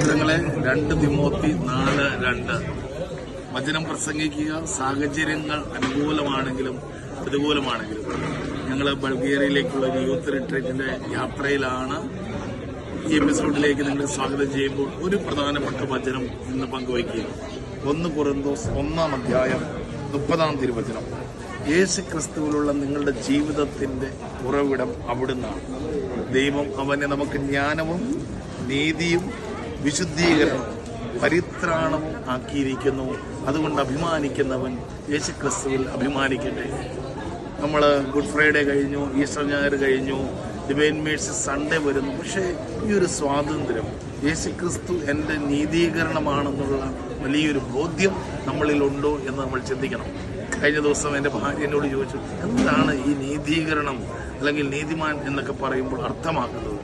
സഹോദരങ്ങളെ രണ്ട് തിമോത്തി നാല് രണ്ട്. വചനം പ്രസംഗിക്കുക സാഹചര്യങ്ങൾ അനുകൂലമാണെങ്കിലും പ്രതികൂലമാണെങ്കിലും. ഞങ്ങൾ ബൾഗേറിയയിലേക്കുള്ള ഒരു യൂത്ത് റിട്രീറ്റിന്റെ യാത്രയിലാണ് ഈ എപ്പിസോഡിലേക്ക് നിങ്ങൾ സ്വാഗതം ചെയ്യുമ്പോൾ ഒരു പ്രധാനപ്പെട്ട വചനം ഇന്ന് പങ്കുവയ്ക്കുക ഒന്ന് പുറന്തോസ് ഒന്നാം അധ്യായം മുപ്പതാം തിരുവചനം. യേശു ക്രിസ്തുവിലുള്ള നിങ്ങളുടെ ജീവിതത്തിന്റെ ഉറവിടം അവിടുന്നാണ്. ദൈവം അവനെ നമുക്ക് ജ്ഞാനവും നീതിയും വിശുദ്ധീകരണവും പരിത്രാണവും ആക്കിയിരിക്കുന്നു. അതുകൊണ്ട് അഭിമാനിക്കുന്നവൻ യേശു ക്രിസ്തുവിൽ അഭിമാനിക്കട്ടെ. നമ്മൾ ഗുഡ് ഫ്രൈഡേ കഴിഞ്ഞു ഈസ്റ്റർ ഞായർ കഴിഞ്ഞു ഡിവൈൻ മേഴ്സ് സൺഡേ വരുന്നു. പക്ഷേ ഈ ഒരു സ്വാതന്ത്ര്യം യേശു ക്രിസ്തു എന്റെ നീതീകരണമാണെന്നുള്ള വലിയൊരു ബോധ്യം നമ്മളിലുണ്ടോ എന്ന് നമ്മൾ ചിന്തിക്കണം. കഴിഞ്ഞ ദിവസം എന്റെ ഭാര്യ എന്നോട് ചോദിച്ചു എന്താണ് ഈ നീതീകരണം? അല്ലെങ്കിൽ നീതിമാൻ എന്നൊക്കെ പറയുമ്പോൾ അർത്ഥമാക്കുന്നത്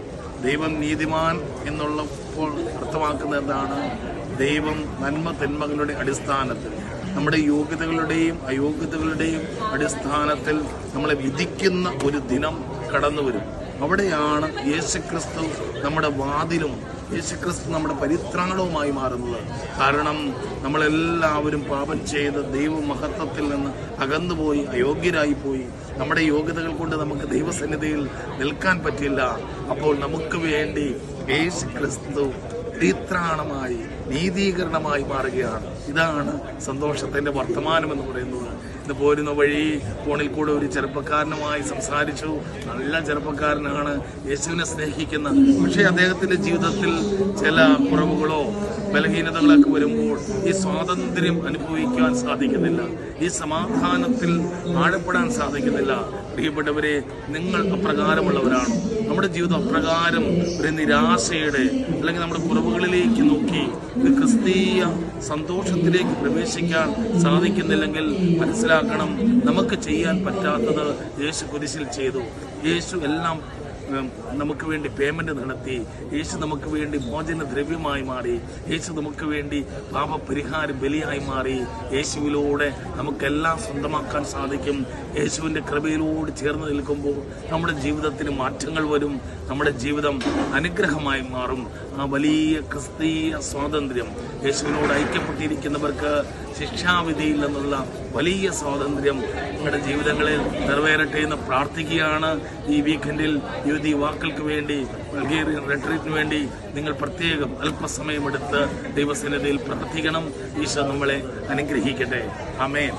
ദൈവം നീതിമാൻ എന്നുള്ളപ്പോൾ അർത്ഥമാക്കുന്നത് എന്താണ്? ദൈവം നന്മ തിന്മകളുടെ അടിസ്ഥാനത്തിൽ. നമ്മുടെ യോഗ്യതകളുടെയും അയോഗ്യതകളുടെയും അടിസ്ഥാനത്തിൽ നമ്മളെ വിധിക്കുന്ന ഒരു ദിനം കടന്നു വരും അവിടെയാണ് യേശുക്രിസ്തു നമ്മുടെ വാതിലും യേശുക്രിസ്തു നമ്മുടെ പരിത്രാണവുമായി മാറുന്നത്. കാരണം നമ്മളെല്ലാവരും പാപം ചെയ്ത് ദൈവമഹത്വത്തിൽ നിന്ന് അകന്നുപോയി അയോഗ്യരായി പോയി നമ്മുടെ യോഗ്യതകൾ കൊണ്ട് നമുക്ക് ദൈവസന്നിധിയിൽ നിൽക്കാൻ പറ്റില്ല. അപ്പോൾ നമുക്ക് വേണ്ടി യേശുക്രിസ്തു പരിത്രാണമായി നീതീകരണമായി മാറുകയാണ്. ഇതാണ് സന്തോഷത്തിന്റെ വർത്തമാനം എന്ന് പറയുന്നത്. ഇന്ന് പോരുന്ന വഴി ഫോണിൽ കൂടെ ഒരു ചെറുപ്പക്കാരനുമായി സംസാരിച്ചു. നല്ല ചെറുപ്പക്കാരനാണ് യേശുവിനെ സ്നേഹിക്കുന്ന. പക്ഷേ അദ്ദേഹത്തിന്റെ ജീവിതത്തിൽ ചില കുറവുകളോ ബലഹീനതകളൊക്കെ വരുമ്പോൾ ഈ സ്വാതന്ത്ര്യം അനുഭവിക്കാൻ സാധിക്കുന്നില്ല. ഈ സമാധാനത്തിൽ ആഴപ്പെടാൻ സാധിക്കുന്നില്ല. പ്രിയപ്പെട്ടവരെ നിങ്ങൾ അപ്രകാരമുള്ളവരാണ്. നമ്മുടെ ജീവിതം അപ്രകാരം ഒരു നിരാശയുടെ അല്ലെങ്കിൽ നമ്മുടെ കുറവുകളിലേക്ക് നോക്കി ഒരു ക്രിസ്തീയ സന്തോഷത്തിലേക്ക് പ്രവേശിക്കാൻ സാധിക്കുന്നില്ലെങ്കിൽ മനസ്സിലാക്കണം. നമുക്ക് ചെയ്യാൻ പറ്റാത്തത് യേശു കുരിശിൽ ചെയ്തു. യേശു എല്ലാം നമുക്ക് വേണ്ടി പേയ്മെന്റ് നടത്തി യേശു നമുക്ക് വേണ്ടി മോചന ദ്രവ്യമായി മാറി യേശു നമുക്ക് വേണ്ടി പാപപരിഹാര ബലിയായി മാറി യേശുവിലൂടെ നമുക്കെല്ലാം സ്വന്തമാക്കാൻ സാധിക്കും. യേശുവിന്റെ കൃപയിലൂടെ ചേർന്ന് നിൽക്കുമ്പോൾ നമ്മുടെ ജീവിതത്തിന് മാറ്റങ്ങൾ വരും നമ്മുടെ ജീവിതം അനുഗ്രഹമായി മാറും. ആ വലിയ ക്രിസ്തീയ സ്വാതന്ത്ര്യം യേശുവിനോട് ഐക്യപ്പെട്ടിരിക്കുന്നവർക്ക് ശിക്ഷാവിധിയിൽ നിന്നുള്ള വലിയ സ്വാതന്ത്ര്യം നമ്മുടെ ജീവിതങ്ങളിൽ നിറവേറട്ടെ എന്ന് പ്രാർത്ഥിക്കുകയാണ്. ഈ വീക്കെൻഡിൽ യുവതി യുവാക്കൾക്ക് വേണ്ടി ബൾഗേറിയൻ റെട്രീറ്റിന് വേണ്ടി നിങ്ങൾ പ്രത്യേകം അല്പസമയമെടുത്ത് ദൈവസന്നിധിയിൽ പ്രാർത്ഥിക്കണം. ഈശോ നമ്മളെ അനുഗ്രഹിക്കട്ടെ. അമേൻ